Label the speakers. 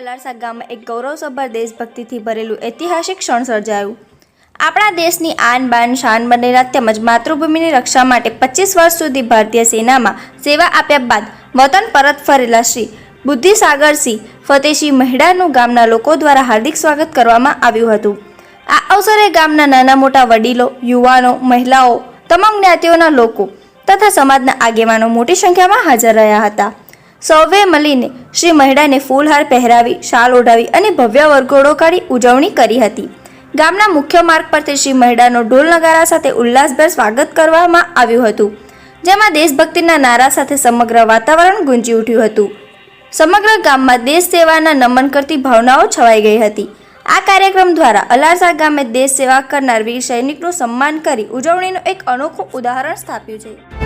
Speaker 1: અલારસા ગામમાં એક ગૌરવસભર દેશભક્તિથી ભરેલું ઐતિહાસિક ક્ષણ સર્જાયું. આપણા દેશની આન બાન, શાન બનેલા તેમજ માતૃભૂમિની રક્ષા માટે પચીસ વર્ષ સુધી ભારતીય સેનામાં સેવા આપ્યા બાદ વતન પરત ફરેલા શ્રી બુદ્ધિસાગરસિંહ ફતેહસિંહ મહેડાનું ગામના લોકો દ્વારા હાર્દિક સ્વાગત કરવામાં આવ્યું હતું. આ અવસરે ગામના નાના મોટા વડીલો, યુવાનો, મહિલાઓ, તમામ જ્ઞાતિઓના લોકો તથા સમાજના આગેવાનો મોટી સંખ્યામાં હાજર રહ્યા હતા. સૌએ મળીને શ્રી મહેડાને ફૂલહાર પહેરાવી, શાલ ઓઢાવી અને ભવ્ય વરઘોડો કાઢી ઉજવણી કરી હતી. ગામના મુખ્ય માર્ગ પરથી શ્રી મહેડાનો ઢોલ નગારા સાથે ઉલ્લાસભેર સ્વાગત કરવામાં આવ્યું હતું, જેમાં દેશભક્તિના નારા સાથે સમગ્ર વાતાવરણ ગુંજી ઉઠ્યું હતું. સમગ્ર ગામમાં દેશ સેવાના નમન કરતી ભાવનાઓ છવાઈ ગઈ હતી. આ કાર્યક્રમ દ્વારા અલારસા ગામે દેશ સેવા કરનાર વીર સૈનિકનું સન્માન કરી ઉજવણીનું એક અનોખું ઉદાહરણ સ્થાપ્યું છે.